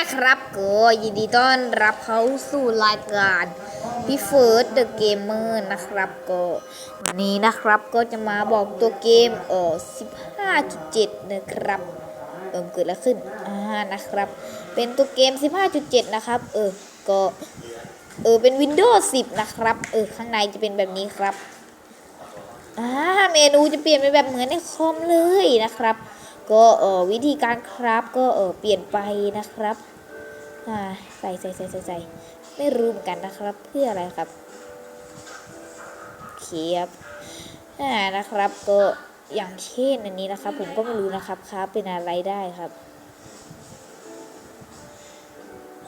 นะครับ ก็ยินดีต้อนรับเข้าสู่รายการพี่เฟิร์สเดอะเกมเมอร์นะครับ ก็วันนี้นะครับก็จะมาบอกตัวเกมเออ15.7 นะครับ เออเกิดอะไรขึ้นอ่านะครับ เป็นตัวเกม 15.7 นะครับ เออ ก็เออเป็น Windows 10 นะครับ เออ ข้างในจะเป็นแบบนี้ครับอ่าเมนูจะเปลี่ยนเป็นแบบเหมือนในคอมเลยนะครับ ก็เออวิธีการครับก็เออเปลี่ยนไปนะครับอ่าใส่ใส่ใส่ใส่ใส่ไม่รู้เหมือนกันนะครับ เพื่ออะไรครับโอเคครับอ่านะครับก็อย่างเช่นอันนี้นะครับ ผมก็ไม่รู้นะครับครับเป็นอะไรได้ครับ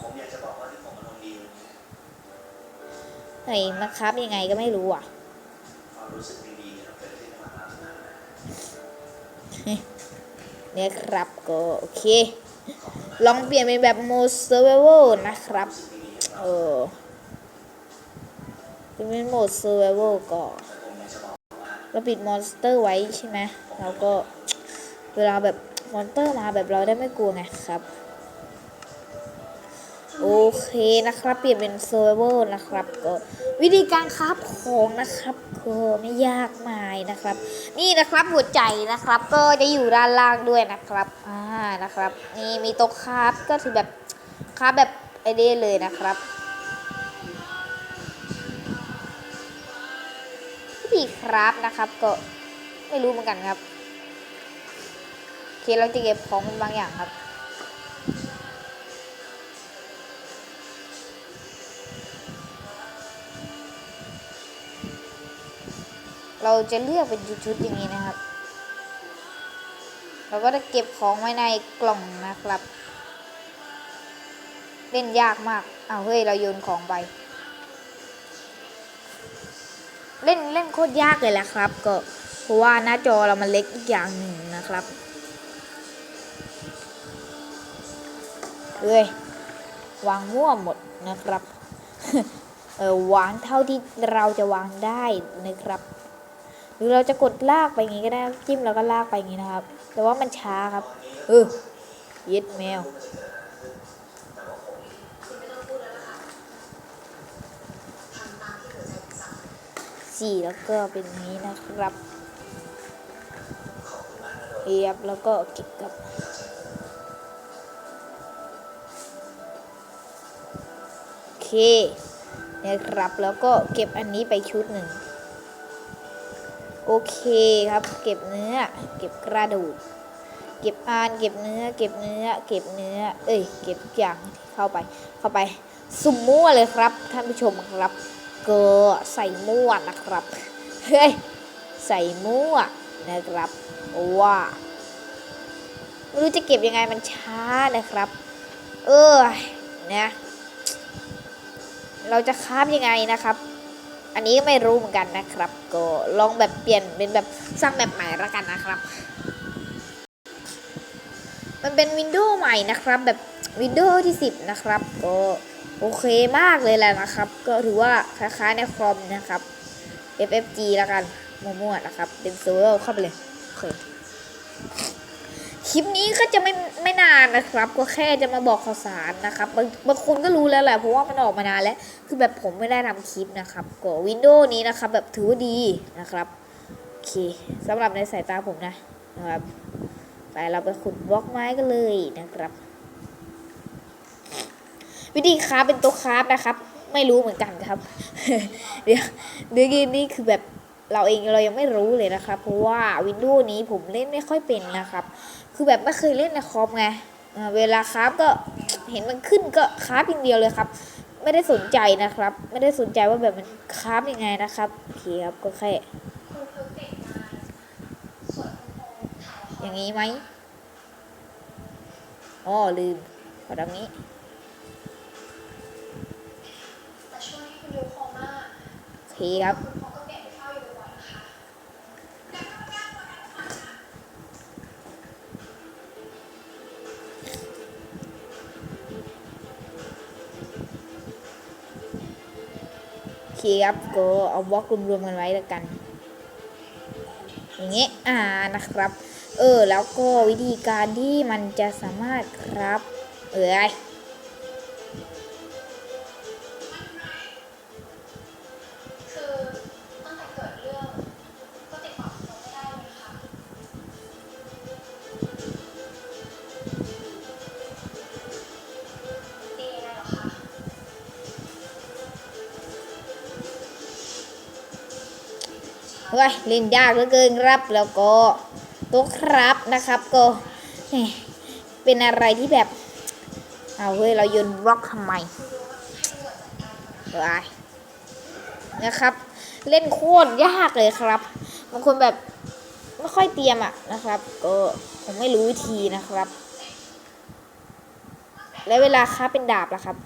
ผมอยากจะบอกว่าที่ผมอารมณ์ดีไหนมาครับยังไงก็ไม่รู้อะ ความรู้สึกดีๆเนี่ยมันเกิดขึ้นมาแล้วนะ เนี่ยครับก็โอเค ลองเปลี่ยนเป็นแบบโม survival นะครับเออเป็นเป็นโหมด survival ก่อนแต่ผมอร์กจะบอกว่าเราปิดมอนสเตอร์ไว้ใช่ไหมเราก็เวลาแบบมอนสเตอร์มาแบบเราได้ไม่กลัวไงครับ โอเคนะครับ เปลี่ยนเป็น survival นะครับก็วิธีการคราฟของนะครับก็ไม่ยากมายนะครับ นี่นะครับหัวใจนะครับ ก็จะอยู่ด้านล่างด้วยนะครับอ่านะครับ นี่มีโต๊ะคราฟก็คือแบบคราฟแบบไอเดียเลยนะครับวิธีครับนะครับก็ไม่รู้เหมือนกันครับโอเคเราจะเก็บของเป็นบางอย่างครับ เราจะเลือกเป็นชุดๆอย่างนี้นะครับ เราก็จะเก็บของไว้ในกล่องนะครับ เล่นยากมากเอาเฮ้ยเราโยนของไป เล่นเล่นโคตรยากเลยแหละครับ ก็เพราะว่าหน้าจอเรามันเล็กอีกอย่างหนึ่งนะครับเอ้ยวางมั่วหมดนะครับ เออวางเท่าที่เราจะวางได้นะครับ หรือเราจะกดลากไปอย่างนี้ก็ได้จิ้มแล้วก็ลากไปอย่างนี้นะครับ แต่ว่ามันช้าครับ เออยึดแมวสี่แล้วก็เป็นนี้นะครับเรียบแล้วก็เก็บกับโอเคนะครับแล้วก็เก็บอันนี้ไปชุดหนึ่ง โอเคครับ เก็บเนื้อ เก็บกระดูก เก็บอาน เก็บเนื้อ เก็บเนื้อ เก็บเนื้อ เอ้ย เก็บอย่างเข้าไป เข้าไป สุ่มมั่วเลยครับ ท่านผู้ชมครับก็ใส่มั่วนะครับ เฮ้ย ใส่มั่วนะครับ ว่าไม่รู้จะเก็บยังไงมันช้านะครับ เออเนี่ยเราจะคาบยังไงนะครับ อันนี้ก็ไม่รู้เหมือนกันนะครับ ก็ลองแบบเปลี่ยนเป็นแบบสร้างแบบใหม่ละกันนะครับ มันเป็นวินโดว์ใหม่นะครับ แบบวินโดว์ที่ 10 นะครับ ก็โอเคมากเลยแหละนะครับ ก็ถือว่าคล้ายๆในคอมนะครับ FFG ละกันมั่วๆนะครับเป็นโซโล่เข้าไปเลยโอเค คลิปนี้ก็จะไม่ไม่นานนะครับ ก็แค่จะมาบอกข่าวสารนะครับบางบางคนก็รู้แล้วแหละเพราะว่ามันออกมานานแล้ว คือแบบผมไม่ได้ทำคลิปนะครับก็วินโดว์นี้นะครับ แบบถือว่าดีนะครับโอเคสำหรับในสายตาผมนะนะครับไปเราไปขุดบล็อกไม้กันเลยนะครับ วิธีคราฟเป็นตัวคราฟนะครับ ไม่รู้เหมือนกันครับ เดี๋ยวเดี๋ยวนี่คือแบบ เราเองเรายังไม่รู้เลยนะครับ เพราะว่าวินโดว์นี้ผมเล่นไม่ค่อยเป็นนะครับ คือแบบไม่เคยเล่นในคอมไงเอ่อเวลาคราฟก็เห็นมันขึ้นก็คราฟอย่างเดียวเลยครับ ไม่ได้สนใจนะครับ ไม่ได้สนใจว่าแบบมันคราฟยังไงนะครับโอเคครับก็แค่อย่างนี้ไหมอ๋อลืมขอดังนี้แต่ช่วงนี้คุณยูโคม่าโอเคครับ เคครับก็เอาบล็อกรวมๆกันไว้แล้วกัน อย่างเงี้ยอ่านะครับ เออแล้วก็วิธีการที่มันจะสามารถครับ เอ้ย เฮ้ยเล่นยากเหลือเกินครับแล้วก็ตัวครับนะครับก็เป็นอะไรที่แบบ เอาเฮ้ยเราโยนบล็อกทำไมเฮ้ยนะครับ เล่นโคตรยากเลยครับบางคนแบบไม่ค่อยเตรียมอะนะครับ ก็ผมไม่รู้วิธีนะครับ แล้วเวลาค้าเป็นดาบล่ะครับ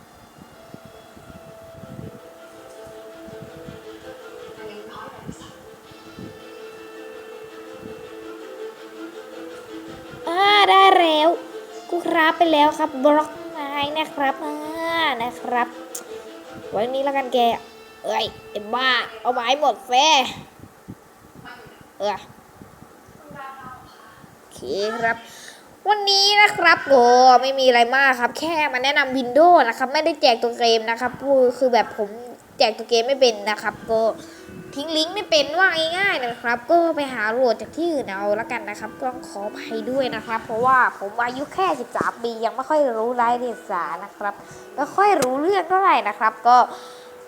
ครับไปแล้วครับบล็อกไม้นะครับอ่านะครับ ไว้นี้แล้วกันแก เอ้ยไอ้บ้า เอาไม้หมดแฟเออโอเคครับ วันนี้นะครับโอ้ไม่มีอะไรมากครับ แค่มาแนะนำวินโดว์นะครับ ไม่ได้แจกตัวเกมนะครับคือแบบผม แจกตัวเกมไม่เป็นนะครับ ก็ทิ้งลิงก์ไม่เป็นว่าง่ายๆนะครับ ก็ไปหาโหลดจากที่อื่นเอาละกันนะครับก็ขออภัยด้วยนะครับ เพราะว่าผมอายุแค่ 13 ปียังไม่ค่อยรู้รายละเอียดสารนะครับไม่ค่อยรู้เรื่องเท่าไหร่นะครับ ก็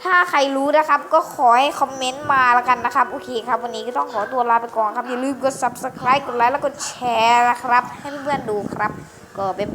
ถ้าใครรู้นะครับก็ขอให้คอมเมนต์มาละกันนะครับ โอเคครับ วันนี้ก็ต้องขอตัวลาไปก่อนครับ อย่าลืมกด subscribe กดไลค์แล้วกดแชร์นะครับ ให้เพื่อนๆดูครับ ก็บ๊าย